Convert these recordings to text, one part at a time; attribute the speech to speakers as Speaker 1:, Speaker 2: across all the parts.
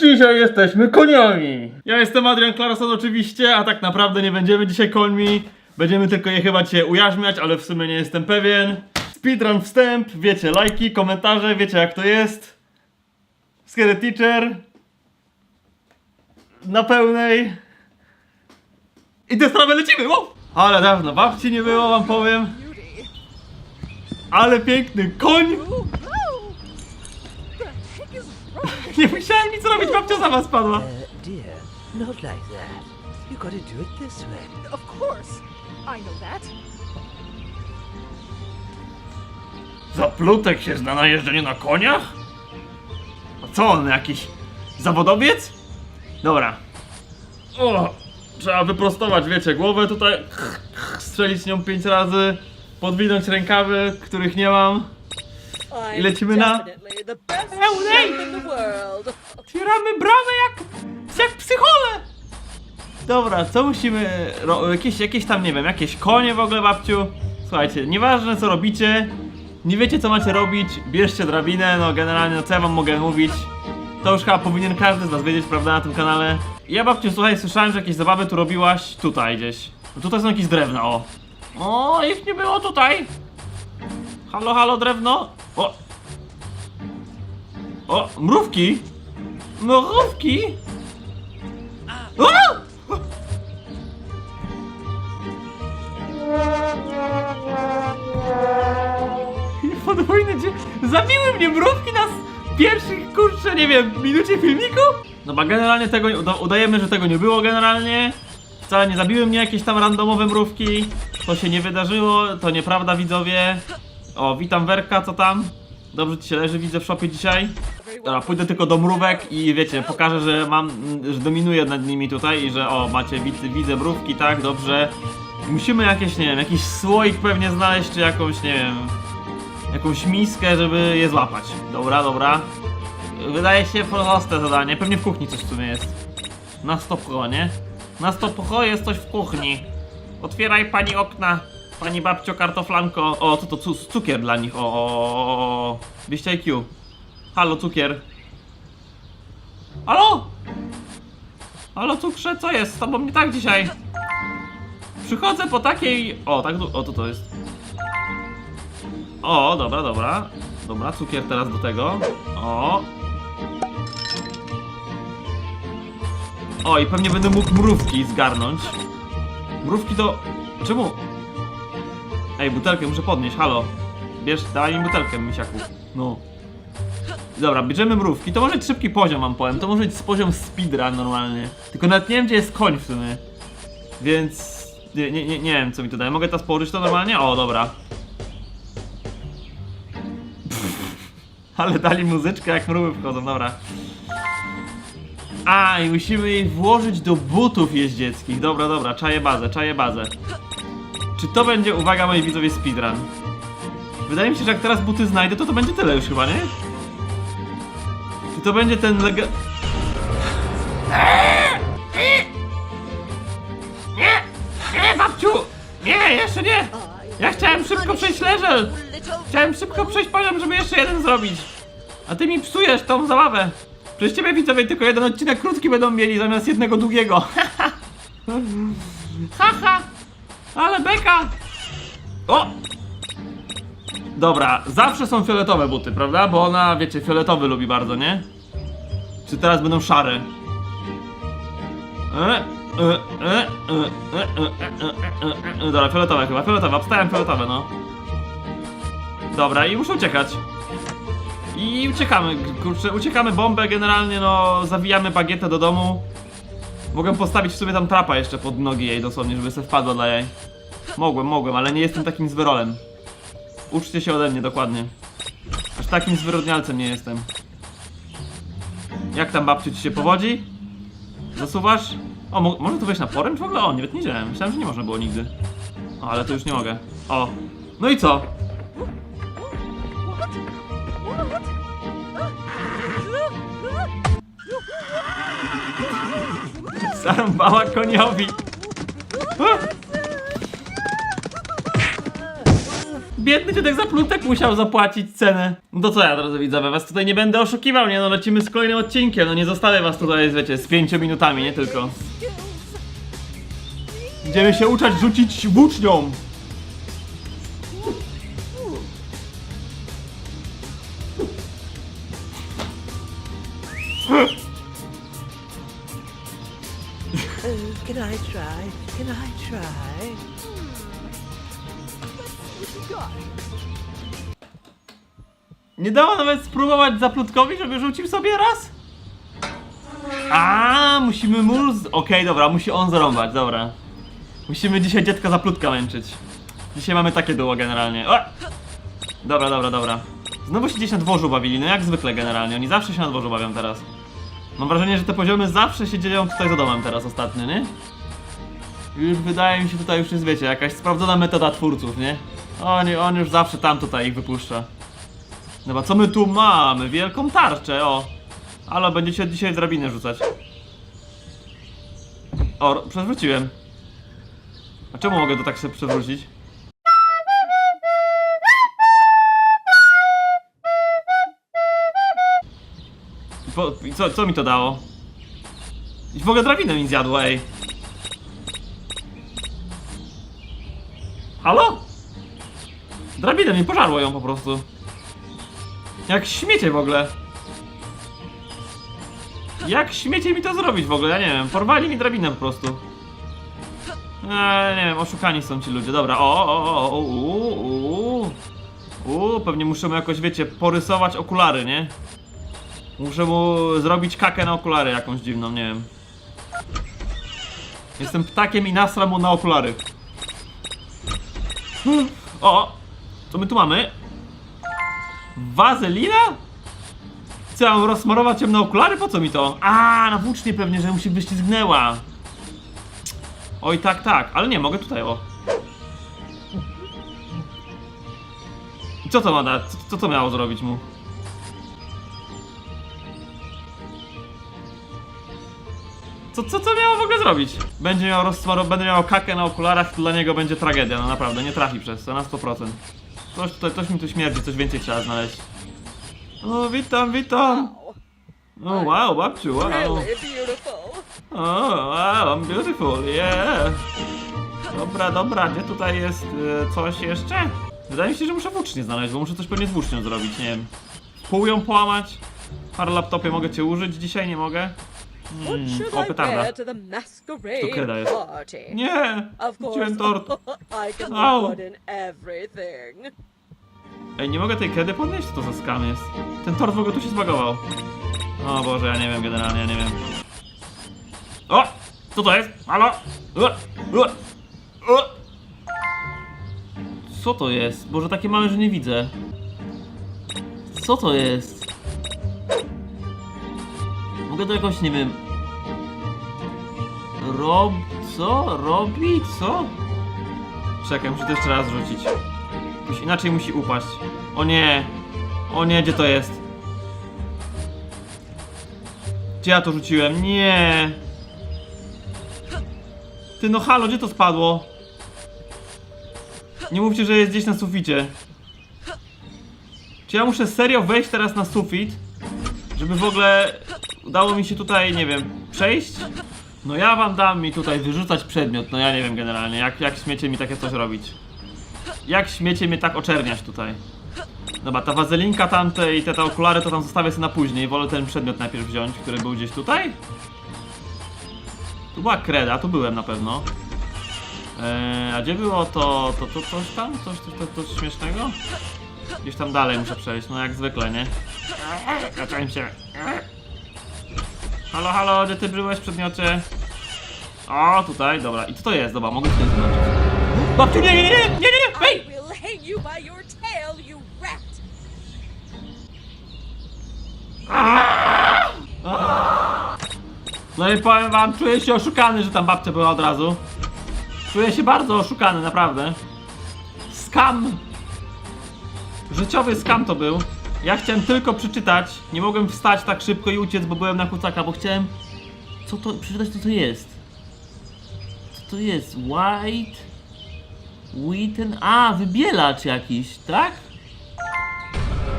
Speaker 1: Dzisiaj jesteśmy koniami! Ja jestem Adrian Clarkson oczywiście, a tak naprawdę nie będziemy dzisiaj końmi. Będziemy tylko je chyba cię ujarzmiać, ale w sumie nie jestem pewien. Speedrun wstęp, wiecie, lajki, komentarze, wiecie jak to jest. Scary Teacher. Na pełnej. I te sprawy lecimy, wow! Ale dawno babci nie było, wam powiem. Ale piękny koń! Nie musiałem nic robić, babcia sama spadła.
Speaker 2: Uh, dear, not like that. You gotta do it this way.
Speaker 3: Of course. I know that.
Speaker 1: Zaplutek się zna na jeżdżeniu na koniach? A co on, jakiś zawodowiec? Dobra. O, trzeba wyprostować, wiecie, głowę tutaj, strzelić nią pięć razy, podwinąć rękawy, których nie mam.
Speaker 3: I'm
Speaker 1: lecimy na-
Speaker 3: definitely the best
Speaker 1: Pełnej.
Speaker 3: chef in the world.
Speaker 1: Otwieramy bramę jak, jak psychole! Dobra, co musimy, ro- jakieś, jakieś tam, nie wiem, jakieś konie w ogóle, babciu? Słuchajcie, nieważne co robicie, nie wiecie co macie robić, bierzcie drabinę, no generalnie, no co ja wam mogę mówić? To już chyba powinien każdy z was wiedzieć, prawda, na tym kanale. Ja babciu, słuchaj, słyszałem, że jakieś zabawy tu robiłaś tutaj gdzieś. No tutaj są jakieś drewna, o. O, ich nie było tutaj. Halo, halo, drewno. O. O, mrówki. Mrówki. O! Podwójny dzie... Zabiły mnie mrówki na pierwszych, kurczę, nie wiem, minucie filmiku? No bo generalnie tego, uda udajemy, że tego nie było generalnie. Wcale nie zabiły mnie jakieś tam randomowe mrówki. To się nie wydarzyło, to nieprawda widzowie. O, witam Werka, co tam? Dobrze ci się leży, widzę w szopie dzisiaj. Dobra, pójdę tylko do mrówek i wiecie, pokażę, że mam, że dominuję nad nimi tutaj i że o, macie, widzę, widzę mrówki, tak, dobrze. Musimy jakieś, nie wiem, jakiś słoik pewnie znaleźć, czy jakąś, nie wiem, jakąś miskę, żeby je złapać. Dobra, dobra. Wydaje się proste zadanie, pewnie w kuchni coś w sumie jest. Na stopro, nie? Na stopro jest coś w kuchni. Otwieraj pani okna, pani babcio kartoflanko. O, to to cu cukier dla nich, o, o, o, o. 200 IQ. Halo, cukier. Halo? Halo, cukrze, co jest? Z tobą nie tak dzisiaj. Przychodzę po takiej... O, tak, o, to to jest. O, dobra, dobra. Dobra, cukier teraz do tego. O. O, i pewnie będę mógł mrówki zgarnąć. Mrówki to... Czemu? Ej, butelkę muszę podnieść, halo. Bierz, dawaj mi butelkę, misiaku. No. Dobra, bierzemy mrówki. To może być szybki poziom, mam powiem. To może być poziom speedrun normalnie. Tylko nawet nie wiem, gdzie jest koń w sumie. Więc... Nie, nie, nie, nie wiem, co mi to daje. Mogę teraz położyć to normalnie? O, dobra. Ale dali muzyczkę, jak mrówy wchodzą, dobra. A, i musimy jej włożyć do butów jeździeckich. Dobra, dobra, czaję bazę, czaję bazę. Czy to będzie, uwaga moi widzowie, speedrun? Wydaje mi się, że jak teraz buty znajdę, to to będzie tyle już chyba, nie? Czy to będzie ten lega... Nie! Nie, babciu! Nie, jeszcze nie! Ja chciałem szybko przejść leżel! Chciałem szybko przejść poziom, żeby jeszcze jeden zrobić. A ty mi psujesz tą zabawę. Przez ciebie widzowie tylko jeden odcinek krótki będą mieli zamiast jednego długiego. Haha! Ale beka! O! Dobra, zawsze są fioletowe buty, prawda? Bo ona, wiecie, fioletowy lubi bardzo, nie? Czy teraz będą szare? E, e, e, e, e, e, e, e. e, e, e. Dobra, fioletowe chyba, fioletowe, obstałem fioletowe, no. Dobra, i muszę uciekać. I uciekamy, kurczę, uciekamy bombę generalnie, no, zawijamy bagietę do domu. Mogłem postawić w sobie tam trapa jeszcze pod nogi jej dosłownie, żeby se wpadła dla jej. Mogłem, mogłem, ale nie jestem takim zwyrolem. Uczcie się ode mnie dokładnie. Aż takim zwyrodnialcem nie jestem. Jak tam babciu ci się powodzi? Zasuwasz? O, mo można tu wejść na poręcz w ogóle? O, nie wiedziałem. Myślałem, że nie można było nigdy. O, ale to już nie mogę. O. No i co? Zarąbała koniowi. Biedny dziadek za plutek musiał zapłacić cenę. No to co ja drodzy widzowie, was tutaj nie będę oszukiwał, nie no, lecimy z kolejnym odcinkiem, no nie zostawię was tutaj, wiecie, z pięciu minutami, nie tylko. Będziemy się uczyć rzucić włócznią.
Speaker 2: Can I try? Can I try?
Speaker 1: Nie dało nawet spróbować zaplutkowi, żeby rzucił sobie raz? A, musimy mu... z- Okej, dobra, musi on zarąbać, dobra. Musimy dzisiaj dziecka zaplutka męczyć. Dzisiaj mamy takie duo generalnie. O! Dobra, dobra, dobra. Znowu się gdzieś na dworzu bawili, no jak zwykle generalnie. Oni zawsze się na dworzu bawią teraz. Mam wrażenie, że te poziomy zawsze się dzieją tutaj za domem teraz ostatnio, nie? Już wydaje mi się tutaj już jest, wiecie, jakaś sprawdzona metoda twórców, nie? Oni, on już zawsze tam tutaj ich wypuszcza. Dobra, co my tu mamy? Wielką tarczę, o. Ale będziecie dzisiaj drabinę rzucać. O, przewróciłem. A czemu mogę to tak sobie przewrócić? Po, co, co mi to dało? I w ogóle drabinę mi zjadło, ej. Halo? Drabinę mi pożarło ją po prostu. Jak śmiecie w ogóle. Jak śmiecie mi to zrobić w ogóle? Ja nie wiem. Porwali mi drabinę po prostu. Eee, nie wiem, oszukani są ci ludzie. Dobra, o, o, o, o, uuu, uuu, pewnie muszę mu jakoś, wiecie, porysować okulary, nie? Muszę mu zrobić kakę na okulary jakąś dziwną, nie wiem. Jestem ptakiem i nasram mu na okulary. O! Co my tu mamy? Wazelina? Co, mam rozsmarować na okulary? Po co mi to? A, na włócznie pewnie, że mu się wyślizgnęła. Oj, tak, tak, ale nie, mogę tutaj, o. I co to ma dać? Co, co to miało zrobić mu? Co, co, co miało w ogóle zrobić? Będzie miał rozsmaro, będę miał kakę na okularach, to dla niego będzie tragedia, no naprawdę, nie trafi przez to, na 100%. Coś tutaj, coś mi tu śmierdzi, coś więcej trzeba znaleźć. O, witam, witam!
Speaker 3: Wow.
Speaker 1: O, wow, babciu, wow. O, wow, I'm beautiful, yeah. Dobra, dobra, gdzie tutaj jest e, coś jeszcze? Wydaje mi się, że muszę włócznie znaleźć, bo muszę coś pewnie z włócznią zrobić, nie wiem. Pół ją połamać? Par laptopie mogę cię użyć, dzisiaj nie mogę. Mm,
Speaker 3: should
Speaker 1: o, petarda.
Speaker 3: masquerade
Speaker 1: Sztukreda jest. Nie!
Speaker 3: Course,
Speaker 1: tort. Au. Ej, nie mogę tej kedy podnieść? Co to za skam jest? Ten tort w ogóle tu się zbagował. O Boże, ja nie wiem generalnie, ja nie wiem. O! Co to jest? Halo? Co to jest? Boże, takie małe, że nie widzę. Co to jest? Mogę to jakoś, nie wiem... Rob... co? Robi? Co? Czekaj, muszę to jeszcze raz rzucić. Inaczej musi upaść. O nie! O nie, gdzie to jest? Gdzie ja to rzuciłem? Nie! Ty no halo, gdzie to spadło? Nie mówcie, że jest gdzieś na suficie. Czy ja muszę serio wejść teraz na sufit? Żeby w ogóle udało mi się tutaj, nie wiem, przejść? No ja wam dam mi tutaj wyrzucać przedmiot, no ja nie wiem generalnie, jak, jak śmiecie mi takie coś robić. Jak śmiecie mnie tak oczerniać tutaj? Dobra, ta wazelinka tamte i te, te okulary to tam zostawię sobie na później. Wolę ten przedmiot najpierw wziąć, który był gdzieś tutaj. Tu była kreda, tu byłem na pewno. Eee, a gdzie było to, to, to coś tam? Coś, coś, coś, coś śmiesznego? Gdzieś tam dalej muszę przejść, no jak zwykle, nie? Zacząłem się. Halo, halo, gdzie ty byłeś przedmiocie? O, tutaj, dobra. I co to jest? Dobra, mogę tutaj zobaczyć. Babciu, nie, nie, nie, nie, nie, nie, hej! No i powiem wam, czuję się oszukany, że tam babcia była od razu. Czuję się bardzo oszukany, naprawdę. Skam! Życiowy skam to był. Ja chciałem tylko przeczytać. Nie mogłem wstać tak szybko i uciec, bo byłem na kucaka, bo chciałem... Co to... przeczytać co to jest. Co to jest? White... Witten... A, wybielacz jakiś, tak?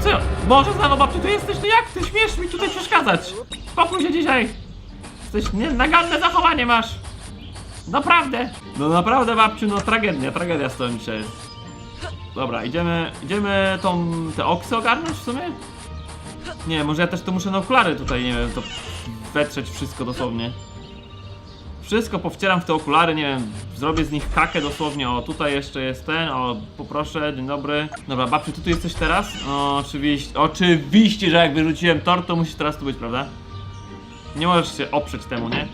Speaker 1: Co? Boże, znowu babciu, tu jesteś, to jak ty śmiesz mi tutaj przeszkadzać? Spokój się dzisiaj. Jesteś nie, naganne zachowanie masz. Naprawdę. No naprawdę, babciu, no tragedia, tragedia z tym dzisiaj jest. Dobra, idziemy, idziemy tą, te oksy ogarnąć w sumie? Nie, może ja też to muszę na okulary tutaj, nie wiem, to wetrzeć wszystko dosłownie. Wszystko powcieram w te okulary, nie wiem, zrobię z nich kakę dosłownie, o tutaj jeszcze jest ten, o poproszę, dzień dobry. Dobra, babciu, ty tu jesteś teraz? No, oczywiście, oczywiście, że jak wyrzuciłem tort, to musisz teraz tu być, prawda? Nie możesz się oprzeć temu, nie?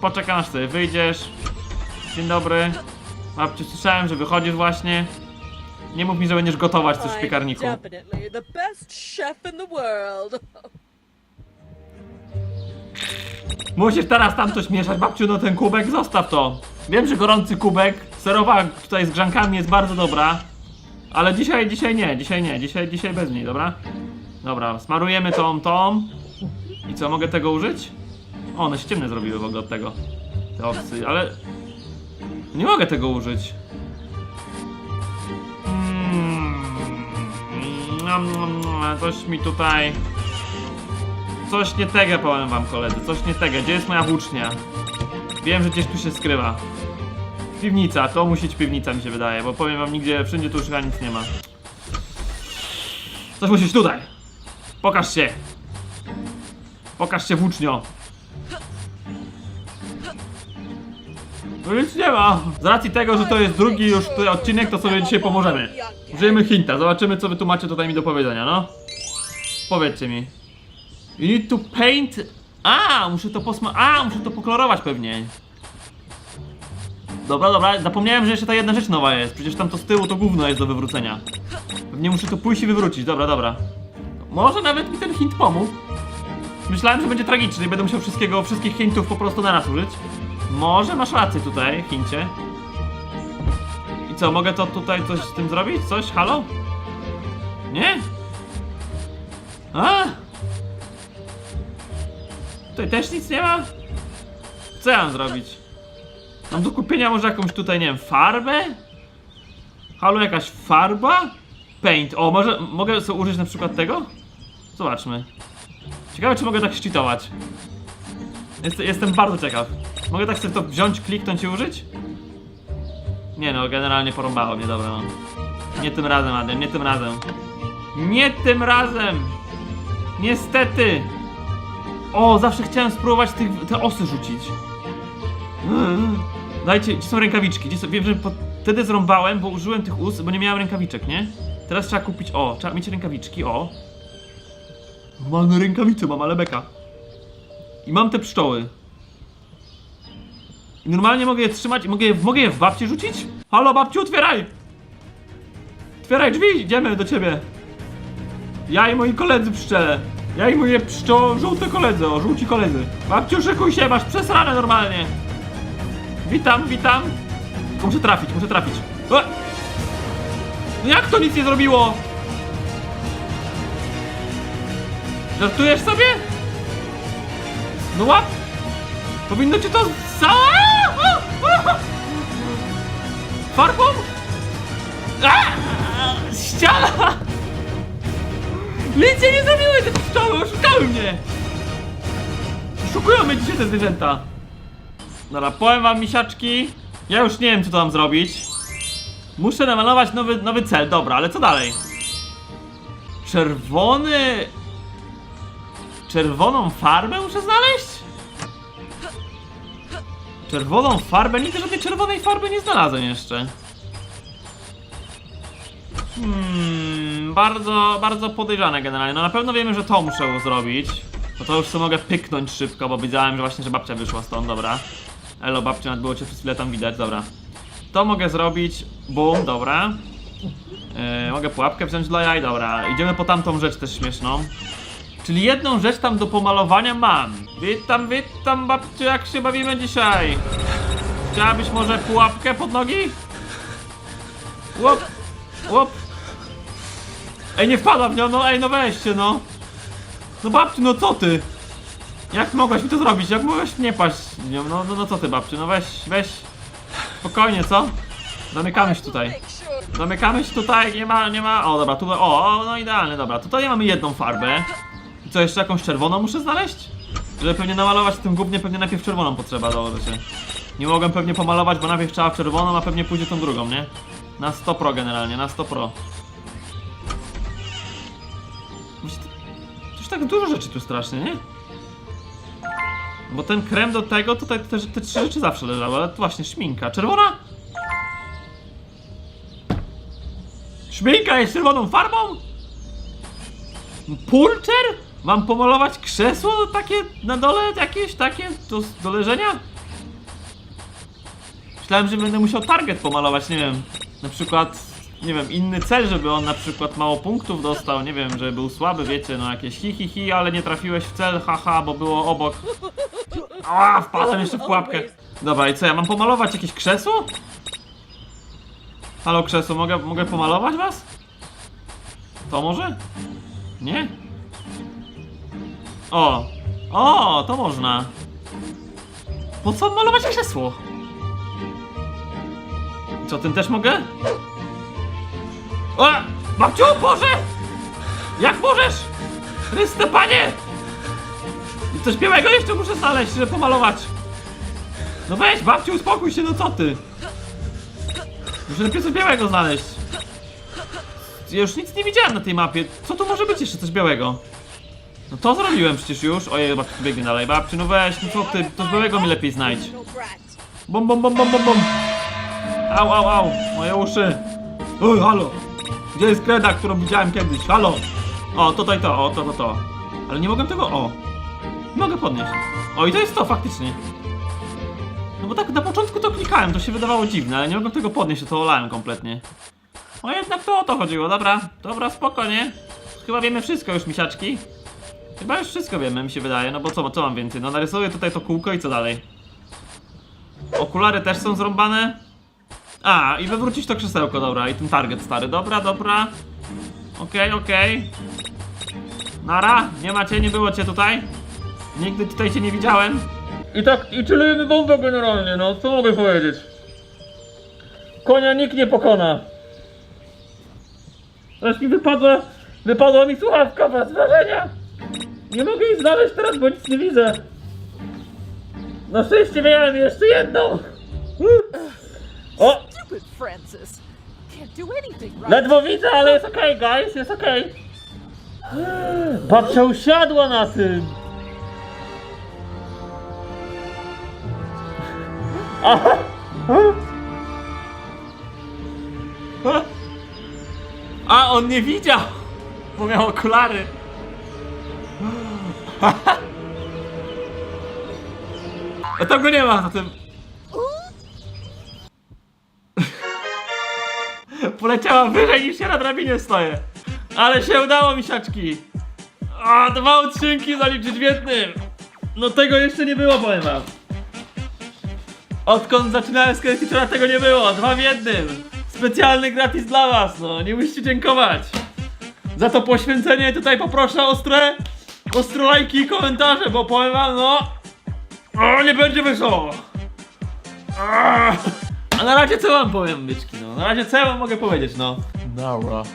Speaker 1: Poczekam aż sobie wyjdziesz. Dzień dobry. Babciu, słyszałem, że wychodzisz właśnie. Nie mów mi, że będziesz gotować coś w piekarniku.
Speaker 3: definitely the best chef in the world.
Speaker 1: Musisz teraz tam coś mieszać, babciu, no ten kubek, zostaw to. Wiem, że gorący kubek, serowa tutaj z grzankami jest bardzo dobra. Ale dzisiaj, dzisiaj nie, dzisiaj nie, dzisiaj, dzisiaj bez niej, dobra? Dobra, smarujemy tą, tą. I co, mogę tego użyć? O, one się ciemne zrobiły w ogóle od tego. Te owcy, ale... Nie mogę tego użyć. Coś mi tutaj... Coś nie tego powiem wam koledzy, coś nie tego. Gdzie jest moja włócznia? Wiem, że gdzieś tu się skrywa. Piwnica, to musi być piwnica mi się wydaje, bo powiem wam nigdzie, wszędzie tu już chyba nic nie ma. Coś musi być tutaj. Pokaż się. Pokaż się włócznio. No nic nie ma. Z racji tego, że to jest drugi już odcinek, to sobie dzisiaj pomożemy. Użyjemy hinta, zobaczymy co wy tu macie tutaj mi do powiedzenia, no. Powiedzcie mi. You need to paint... A, muszę to posma... A, muszę to pokolorować pewnie. Dobra, dobra, zapomniałem, że jeszcze ta jedna rzecz nowa jest. Przecież tam to z tyłu to gówno jest do wywrócenia. Pewnie muszę to pójść i wywrócić, dobra, dobra. Może nawet mi ten hint pomógł. Myślałem, że będzie tragiczny i będę musiał wszystkiego, wszystkich hintów po prostu naraz użyć. Może masz rację tutaj, hincie. I co, mogę to tutaj coś z tym zrobić? Coś? Halo? Nie? A? Tutaj też nic nie ma? Co ja mam zrobić? Mam do kupienia może jakąś tutaj, nie wiem, farbę? Halo, jakaś farba? Paint. O, może mogę sobie użyć na przykład tego? Zobaczmy. Ciekawe, czy mogę tak szczytować. Jest, jestem bardzo ciekaw. Mogę tak sobie to wziąć, kliknąć i użyć? Nie no, generalnie porąbało mnie, dobra no. Nie tym razem, Adam, nie tym razem. Nie tym razem! Niestety! O, zawsze chciałem spróbować tych, te osy rzucić. Dajcie, gdzie są rękawiczki? Gdzie są, wiem, że po, wtedy zrąbałem, bo użyłem tych ust, bo nie miałem rękawiczek, nie? Teraz trzeba kupić, o, trzeba mieć rękawiczki, o. Normalne rękawice mam, ale beka. I mam te pszczoły. Normalnie mogę je trzymać i mogę je, mogę je w babci rzucić? Halo babciu, otwieraj! Otwieraj drzwi, idziemy do ciebie. Ja i moi koledzy pszczele. Ja i moje pszczo... żółte koledzy, o, żółci koledzy. Babciu, szykuj się, masz przesrane normalnie. Witam, witam. Muszę trafić, muszę trafić. E! No jak to nic nie zrobiło? Żartujesz sobie? No łap! Powinno cię to. Farbą? A! Ściana! Nic się nie zrobiły te pszczoły, oszukały mnie! Oszukują mnie dzisiaj te zwierzęta. Dobra, powiem wam misiaczki. Ja już nie wiem co to mam zrobić. Muszę namalować nowy, nowy cel, dobra, ale co dalej? Czerwony... Czerwoną farbę muszę znaleźć? Czerwoną farbę? Nigdy żadnej czerwonej farby nie znalazłem jeszcze. Hmm, bardzo, bardzo podejrzane generalnie. No na pewno wiemy, że to muszę zrobić. No to już sobie mogę pyknąć szybko, bo widziałem, że właśnie, że babcia wyszła stąd, dobra. Elo, babcia, nawet było cię przez chwilę tam widać, dobra. To mogę zrobić, bum, dobra. Yy, mogę pułapkę wziąć dla jaj, dobra. Idziemy po tamtą rzecz też śmieszną. Czyli jedną rzecz tam do pomalowania mam. Witam, witam babciu, jak się bawimy dzisiaj? Chciałabyś może pułapkę pod nogi? Łop, łop. Ej, nie wpada w nią, no ej, no weźcie, no. No babciu, no co ty? Jak mogłaś mi to zrobić? Jak mogłaś nie paść w nią? No, no, no co ty babciu, no weź, weź. Spokojnie, co? Zamykamy się tutaj. Zamykamy się tutaj, nie ma, nie ma. O, dobra, tu. O, o, no idealnie, dobra. Tutaj mamy jedną farbę. Co, jeszcze jakąś czerwoną muszę znaleźć? Żeby pewnie namalować tym głównie pewnie najpierw czerwoną potrzeba, założę się. Nie mogłem pewnie pomalować, bo najpierw trzeba czerwoną, a pewnie pójdzie tą drugą, nie? Na 100 pro generalnie, na 100 pro. Coś tak dużo rzeczy tu strasznie, nie? Bo ten krem do tego, tutaj te, te trzy rzeczy zawsze leżały, ale to właśnie szminka. Czerwona? Szminka jest czerwoną farbą? Pulczer? Mam pomalować krzesło takie na dole, jakieś takie do, do leżenia? Myślałem, że będę musiał target pomalować, nie wiem, na przykład, nie wiem, inny cel, żeby on na przykład mało punktów dostał, nie wiem, żeby był słaby, wiecie, no jakieś hi hi hi, ale nie trafiłeś w cel, haha, bo było obok. A, wpadłem jeszcze w pułapkę. Dobra, i co, ja mam pomalować jakieś krzesło? Halo krzesło, mogę, mogę pomalować was? To może? Nie? O! O, to można. Po co malować krzesło? Co, tym też mogę? O! Babciu, Boże! Jak możesz? Chryste, panie! I coś białego jeszcze muszę znaleźć, żeby pomalować. No weź, babciu, uspokój się, no co ty? Muszę najpierw coś białego znaleźć. Ja już nic nie widziałem na tej mapie. Co tu może być jeszcze coś białego? No to zrobiłem przecież już. Ojej, babciu tu biegnie dalej. Babciu, no weź, no co ty? To białego mi lepiej znajdź.
Speaker 3: No.
Speaker 1: Bom, bom, bom, bom, bom, bom. Au, au, au, moje uszy. Oj, halo. Gdzie jest kreda, którą widziałem kiedyś? Halo. O, tutaj to, o, to, to, to. Ale nie mogę tego, o. Mogę podnieść. O, i to jest to, faktycznie. No bo tak na początku to klikałem, to się wydawało dziwne, ale nie mogłem tego podnieść, to olałem kompletnie. O, jednak to o to chodziło, dobra. Dobra, spokojnie. Chyba wiemy wszystko już, misiaczki. Chyba już wszystko wiemy, mi się wydaje, no bo co, co mam więcej? No narysuję tutaj to kółko i co dalej? Okulary też są zrąbane. A, i wywrócić to krzesełko, dobra, i ten target stary. Dobra, dobra. Okej, okej. Nara, nie macie, nie było cię tutaj. Nigdy tutaj cię nie widziałem. I tak, i czylujemy bombę generalnie, no, co mogę powiedzieć? Konia nikt nie pokona. Aż mi wypadła, wypadła mi słuchawka bez wrażenia. Nie mogę jej znaleźć teraz, bo nic nie widzę. Na szczęście miałem jeszcze jedną. O, ledwo widzę, ale jest okej, guys, jest okej. Babcia usiadła na tym. Aha. A, on nie widział, bo miał okulary. A tam go nie ma na tym. Poleciała wyżej niż ja na drabinie stoję. Ale się udało, misiaczki. A, dwa odcinki zaliczyć w jednym. No tego jeszcze nie było, powiem wam. Odkąd zaczynałem z Creatora tego nie było. Dwa w jednym. Specjalny gratis dla was, no. Nie musicie dziękować. Za to poświęcenie tutaj poproszę ostre, ostre lajki i komentarze, bo powiem wam, no... O, nie będzie wesoło. A na razie co wam powiem, byczki, no. Na razie co ja wam mogę powiedzieć, no. Nara.